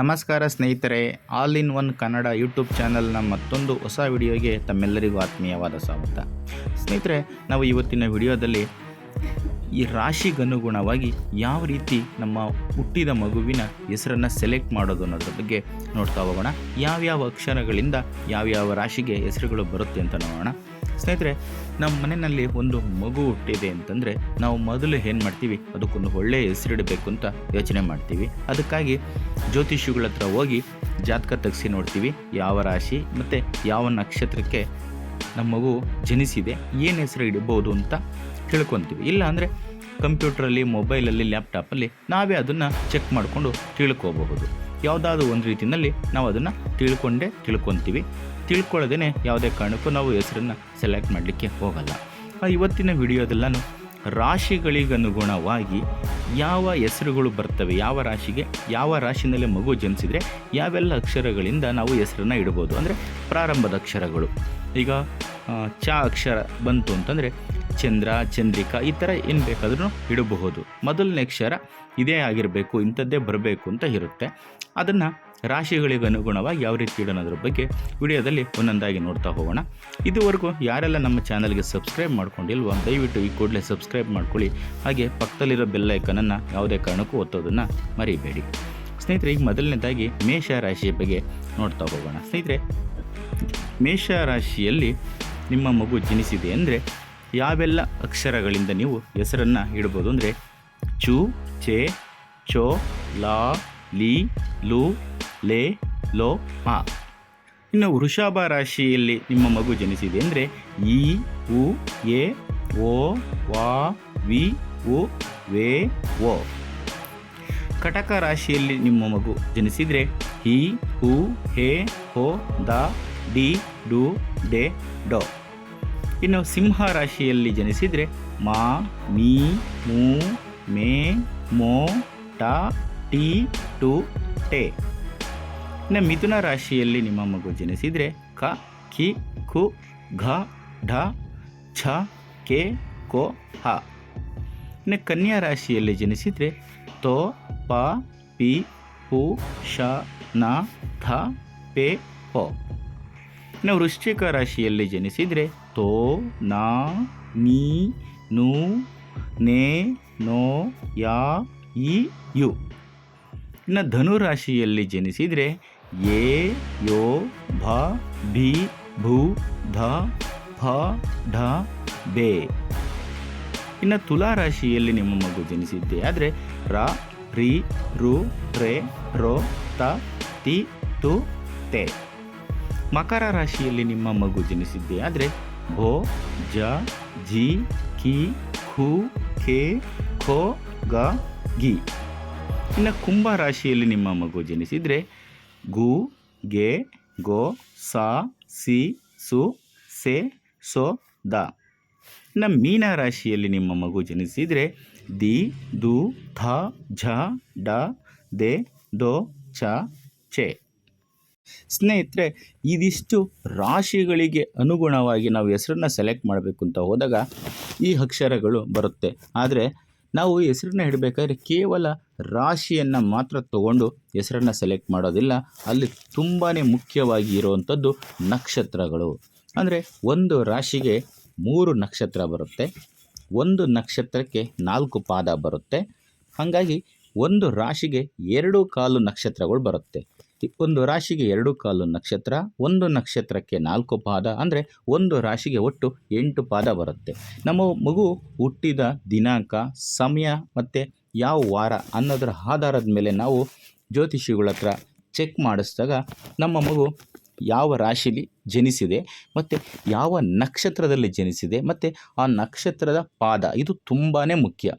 ನಮಸ್ಕಾರ ಸ್ನೇಹಿತರೆ, all in one Kannada YouTube ಚಾನಲ್ನ ಮತ್ತೊಂದು ಹೊಸ ವಿಡಿಯೋಗೆ ತಮ್ಮೆಲ್ಲರಿಗೂ ಆತ್ಮೀಯವಾದ ಸ್ವಾಗತ. ಸ್ನೇಹಿತರೆ, ನಾವು ಇವತ್ತಿನ ವಿಡಿಯೋದಲ್ಲಿ ಈ ರಾಶಿಗನುಗುಣವಾಗಿ ಯಾವ ರೀತಿ ನಮ್ಮ ಹುಟ್ಟಿದ ಮಗುವಿನ ಹೆಸರನ್ನು ಸೆಲೆಕ್ಟ್ ಮಾಡೋದು ಅನ್ನೋದ್ರ ಬಗ್ಗೆ ನೋಡ್ತಾ ಹೋಗೋಣ. ಯಾವ್ಯಾವ ಅಕ್ಷರಗಳಿಂದ ಯಾವ್ಯಾವ ರಾಶಿಗೆ ಹೆಸರುಗಳು ಬರುತ್ತೆ ಅಂತ ನೋಡೋಣ. ಸ್ನೇಹಿತರೆ ನಮ್ಮ ಮನೆಯಲ್ಲಿ ಒಂದು ಮಗು ಹುಟ್ಟಿದೆ ಅಂತಂದರೆ ನಾವು ಮೊದಲು ಏನು ಮಾಡ್ತೀವಿ? ಅದಕ್ಕೊಂದು ಒಳ್ಳೆಯ ಹೆಸರಿಡಬೇಕು ಅಂತ ಯೋಚನೆ ಮಾಡ್ತೀವಿ. ಅದಕ್ಕಾಗಿ ಜ್ಯೋತಿಷಿಗಳ ಹತ್ರ ಹೋಗಿ ಜಾತಕ ತೆಗೆಸಿ ನೋಡ್ತೀವಿ. ಯಾವ ರಾಶಿ ಮತ್ತು ಯಾವ ನಕ್ಷತ್ರಕ್ಕೆ ನಮ್ಮ ಮಗು ಜನಿಸಿದೆ, ಏನು ಹೆಸರು ಇಡಬಹುದು ಅಂತ ತಿಳ್ಕೊತೀವಿ. ಇಲ್ಲ ಅಂದರೆ ಕಂಪ್ಯೂಟ್ರಲ್ಲಿ, ಮೊಬೈಲಲ್ಲಿ, ಲ್ಯಾಪ್ಟಾಪಲ್ಲಿ ನಾವೇ ಅದನ್ನು ಚೆಕ್ ಮಾಡಿಕೊಂಡು ತಿಳ್ಕೋಬಹುದು. ಯಾವುದಾದ್ರೂ ಒಂದು ರೀತಿಯಲ್ಲಿ ನಾವು ಅದನ್ನು ತಿಳ್ಕೊಂಡೇ ತಿಳ್ಕೊತೀವಿ. ತಿಳ್ಕೊಳ್ಳೋದೇ ಯಾವುದೇ ಕಾರಣಕ್ಕೂ ನಾವು ಹೆಸರನ್ನು ಸೆಲೆಕ್ಟ್ ಮಾಡಲಿಕ್ಕೆ ಹೋಗಲ್ಲ. ಇವತ್ತಿನ ವಿಡಿಯೋದೆಲ್ಲನೂ ರಾಶಿಗಳಿಗನುಗುಣವಾಗಿ ಯಾವ ಹೆಸರುಗಳು ಬರ್ತವೆ, ಯಾವ ರಾಶಿಗೆ, ಯಾವ ರಾಶಿನಲ್ಲಿ ಮಗು ಜನಿಸಿದರೆ ಯಾವೆಲ್ಲ ಅಕ್ಷರಗಳಿಂದ ನಾವು ಹೆಸರನ್ನು ಇಡ್ಬೋದು. ಅಂದರೆ ಪ್ರಾರಂಭದ ಅಕ್ಷರಗಳು. ಈಗ ಚ ಅಕ್ಷರ ಬಂತು ಅಂತಂದರೆ ಚಂದ್ರ, ಚಂದ್ರಿಕಾ ಈ ಥರ ಏನು ಬೇಕಾದ್ರೂ ಇಡಬಹುದು. ಮೊದಲನೇ ಅಕ್ಷರ ಇದೇ ಆಗಿರಬೇಕು, ಇಂಥದ್ದೇ ಬರಬೇಕು ಅಂತ ಇರುತ್ತೆ. ಅದನ್ನು ರಾಶಿಗಳಿಗೆ ಅನುಗುಣವಾಗಿ ಯಾವ ರೀತಿ ಇಡೋಣದ್ರ ಬಗ್ಗೆ ವಿಡಿಯೋದಲ್ಲಿ ಒಂದೊಂದಾಗಿ ನೋಡ್ತಾ ಹೋಗೋಣ. ಇದುವರೆಗೂ ಯಾರೆಲ್ಲ ನಮ್ಮ ಚಾನಲ್ಗೆ ಸಬ್ಸ್ಕ್ರೈಬ್ ಮಾಡ್ಕೊಂಡಿಲ್ವೋ, ದಯವಿಟ್ಟು ಈ ಕೂಡಲೇ ಸಬ್ಸ್ಕ್ರೈಬ್ ಮಾಡ್ಕೊಳ್ಳಿ. ಹಾಗೆ ಪಕ್ಕದಲ್ಲಿರೋ ಬೆಲ್ ಐಕನನ್ನು ಯಾವುದೇ ಕಾರಣಕ್ಕೂ ಒತ್ತೋದನ್ನು ಮರಿಬೇಡಿ. ಸ್ನೇಹಿತರೆ, ಈಗ ಮೊದಲನೇದಾಗಿ ಮೇಷ ರಾಶಿಯ ಬಗ್ಗೆ ನೋಡ್ತಾ ಹೋಗೋಣ. ಸ್ನೇಹಿತರೆ, ಮೇಷ ರಾಶಿಯಲ್ಲಿ ನಿಮ್ಮ ಮಗು ಜನಿಸಿದೆ ಅಂದರೆ ಯಾವೆಲ್ಲ ಅಕ್ಷರಗಳಿಂದ ನೀವು ಹೆಸರನ್ನು ಇಡ್ಬೋದು ಅಂದರೆ ಚು ಚೆ ಚೋ, ಲಾ, ಲಿ, ಲು, ಲೇ, ಲೋ, ಮಾ. ಇನ್ನು ವೃಷಭ ರಾಶಿಯಲ್ಲಿ ನಿಮ್ಮ ಮಗು ಜನಿಸಿದೆ ಅಂದರೆ ಇ ಉ, ಎ, ಓ, ವಾ, ವಿ, ಉ, ವೇ ಓ ಕಟಕ ರಾಶಿಯಲ್ಲಿ ನಿಮ್ಮ ಮಗು ಜನಿಸಿದರೆ ಹಿ, ಹು, ಹೇ, ಹೋ, ದ, ಡಿ, ಡು, ಡೆ, ಡೋ. ಇನ್ನು ಸಿಂಹ ರಾಶಿಯಲ್ಲಿ ಜನಿಸಿದರೆ ಮಾ, ಮೀ, ಮೂ, ಮೇ, ಮೋ, ಟ, ಟಿ, ಟು, ಟೆ. ಇನ್ನು ಮಿಥುನ ರಾಶಿಯಲ್ಲಿ ನಿಮ್ಮ ಮಗು ಜನಿಸಿದರೆ ಕ, ಕಿ, ಕು, ಘ, ಢ, ಛ, ಕೆ, ಕೋ, ಹ. ಇನ್ನು ಕನ್ಯಾ ರಾಶಿಯಲ್ಲಿ ಜನಿಸಿದರೆ ತೋ, ಪ, ಪಿ ಪು ಶ ನ ಥ ಪೆ ಪೊ ಇನ್ನು ವೃಶ್ಚಿಕ ರಾಶಿಯಲ್ಲಿ ಜನಿಸಿದರೆ ತೋ ನಾ ನೀ ನೂ ನೇ ನೋ ಯಾ ಇ ಯು. ಇನ್ನು ಧನು ರಾಶಿಯಲ್ಲಿ ಜನಿಸಿದರೆ ಎ, ಯೋ, ಭ, ಭಿ, ಭೂ, ಧ, ಫ, ಢ, ಬೆ. ಇನ್ನು ತುಲಾ ರಾಶಿಯಲ್ಲಿ ನಿಮ್ಮ ಮಗು ಜನಿಸಿದ್ದೆ ಆದರೆ ರ, ರಿ, ರು, ರೇ, ರೋ, ತ, ತಿ, ತು, ತೆ. ಮಕರ ರಾಶಿಯಲ್ಲಿ ನಿಮ್ಮ ಮಗು ಜನಿಸಿದ್ದೆ ಆದರೆ ಭೋ ಜ ಜಿ ಕಿ, ಖು, ಖೆ, ಖೋ, ಗ, ಗಿ. ಇನ್ನು ಕುಂಭ ರಾಶಿಯಲ್ಲಿ ನಿಮ್ಮ ಮಗು ಜನಿಸಿದರೆ ಗು, ಗೆ, ಗೋ, ಸಾ, ಸಿ, ಸು, ಸೆ, ಸೋ, ದ. ಇನ್ನು ಮೀನ ರಾಶಿಯಲ್ಲಿ ನಿಮ್ಮ ಮಗು ಜನಿಸಿದರೆ ದಿ, ದು, ಧ, ಝ, ಡ, ದೆ, ದೋ, ಚ ಚೆ ಸ್ನೇಹಿತರೆ, ಇದಿಷ್ಟು ರಾಶಿಗಳಿಗೆ ಅನುಗುಣವಾಗಿ ನಾವು ಹೆಸರನ್ನ ಸೆಲೆಕ್ಟ್ ಮಾಡಬೇಕು ಅಂತ ಹೋದಾಗ ಈ ಅಕ್ಷರಗಳು ಬರುತ್ತೆ. ಆದರೆ ನಾವು ಹೆಸರನ್ನ ಇಡಬೇಕಾದ್ರೆ ಕೇವಲ ರಾಶಿಯನ್ನು ಮಾತ್ರ ತಗೊಂಡು ಹೆಸರನ್ನು ಸೆಲೆಕ್ಟ್ ಮಾಡೋದಿಲ್ಲ. ಅಲ್ಲಿ ತುಂಬಾ ಮುಖ್ಯವಾಗಿ ಇರುವಂಥದ್ದು ನಕ್ಷತ್ರಗಳು. ಅಂದರೆ ಒಂದು ರಾಶಿಗೆ ಮೂರು ನಕ್ಷತ್ರ ಬರುತ್ತೆ. ಒಂದು ನಕ್ಷತ್ರಕ್ಕೆ ನಾಲ್ಕು ಪಾದ ಬರುತ್ತೆ. ಹಾಗಾಗಿ ಒಂದು ರಾಶಿಗೆ ಎರಡು ಕಾಲು ನಕ್ಷತ್ರಗಳು ಬರುತ್ತೆ. ಒಂದು ರಾಶಿಗೆ ಎರಡು ಕಾಲು ನಕ್ಷತ್ರ, ಒಂದು ನಕ್ಷತ್ರಕ್ಕೆ ನಾಲ್ಕು ಪಾದ, ಅಂದರೆ ಒಂದು ರಾಶಿಗೆ ಒಟ್ಟು ಎಂಟು ಪಾದ ಬರುತ್ತೆ. ನಮ್ಮ ಮಗು ಹುಟ್ಟಿದ ದಿನಾಂಕ, ಸಮಯ ಮತ್ತು ಯಾವ ವಾರ ಅನ್ನೋದರ ಆಧಾರದ ಮೇಲೆ ನಾವು ಜ್ಯೋತಿಷಿಗಳ ಹತ್ರ ಚೆಕ್ ಮಾಡಿಸಿದಾಗ ನಮ್ಮ ಮಗು ಯಾವ ರಾಶಿಲಿ ಜನಿಸಿದೆ, ಮತ್ತು ಯಾವ ನಕ್ಷತ್ರದಲ್ಲಿ ಜನಿಸಿದೆ, ಮತ್ತು ಆ ನಕ್ಷತ್ರದ ಪಾದ, ಇದು ತುಂಬಾ ಮುಖ್ಯ.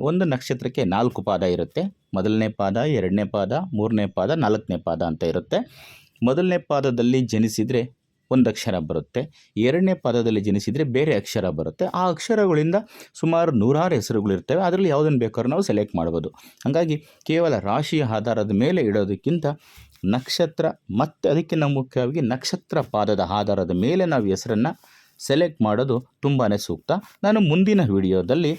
ಒಂದು ನಕ್ಷತ್ರಕ್ಕೆ ನಾಲ್ಕು ಪಾದ ಇರುತ್ತೆ. ಮೊದಲನೇ ಪಾದ, ಎರಡನೇ ಪಾದ, ಮೂರನೇ ಪಾದ, ನಾಲ್ಕನೇ ಪಾದ ಅಂತ ಇರುತ್ತೆ. ಮೊದಲನೇ ಪಾದದಲ್ಲಿ ಜನಿಸಿದರೆ ಒಂದು ಅಕ್ಷರ ಬರುತ್ತೆ. ಎರಡನೇ ಪಾದದಲ್ಲಿ ಜನಿಸಿದರೆ ಬೇರೆ ಅಕ್ಷರ ಬರುತ್ತೆ. ಆ ಅಕ್ಷರಗಳಿಂದ ಸುಮಾರು ನೂರಾರು ಹೆಸರುಗಳಿರ್ತವೆ ಅದರಲ್ಲಿ ಯಾವುದನ್ನು ಬೇಕಾದ್ರೂ ನಾವು ಸೆಲೆಕ್ಟ್ ಮಾಡ್ಬೋದು. ಹಾಗಾಗಿ ಕೇವಲ ರಾಶಿಯ ಆಧಾರದ ಮೇಲೆ ಇಡೋದಕ್ಕಿಂತ ನಕ್ಷತ್ರ, ಮತ್ತು ಅದಕ್ಕಿಂತ ಮುಖ್ಯವಾಗಿ ನಕ್ಷತ್ರ ಪಾದದ ಆಧಾರದ ಮೇಲೆ ನಾವು ಹೆಸರನ್ನು ಸೆಲೆಕ್ಟ್ ಮಾಡೋದು ತುಂಬಾ ಸೂಕ್ತ. ನಾನು ಮುಂದಿನ ವಿಡಿಯೋದಲ್ಲಿ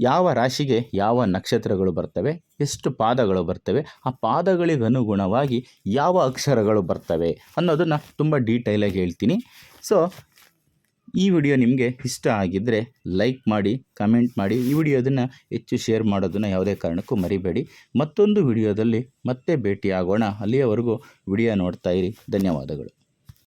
ಯಾವ ರಾಶಿಗೆ ಯಾವ ನಕ್ಷತ್ರಗಳು ಬರ್ತವೆ, ಎಷ್ಟು ಪಾದಗಳು ಬರ್ತವೆ, ಆ ಪಾದಗಳಿಗನುಗುಣವಾಗಿ ಯಾವ ಅಕ್ಷರಗಳು ಬರ್ತವೆ ಅನ್ನೋದನ್ನು ತುಂಬ ಡೀಟೈಲಾಗಿ ಹೇಳ್ತೀನಿ. ಸೊ ಈ ವಿಡಿಯೋ ನಿಮಗೆ ಇಷ್ಟ ಆಗಿದ್ದರೆ ಲೈಕ್ ಮಾಡಿ, ಕಮೆಂಟ್ ಮಾಡಿ. ಈ ವಿಡಿಯೋದನ್ನು ಹೆಚ್ಚು ಶೇರ್ ಮಾಡೋದನ್ನು ಯಾವುದೇ ಕಾರಣಕ್ಕೂ ಮರಿಬೇಡಿ. ಮತ್ತೊಂದು ವಿಡಿಯೋದಲ್ಲಿ ಮತ್ತೆ ಭೇಟಿಯಾಗೋಣ. ಅಲ್ಲಿಯವರೆಗೂ ವಿಡಿಯೋ ನೋಡ್ತಾ ಇರಿ. ಧನ್ಯವಾದಗಳು.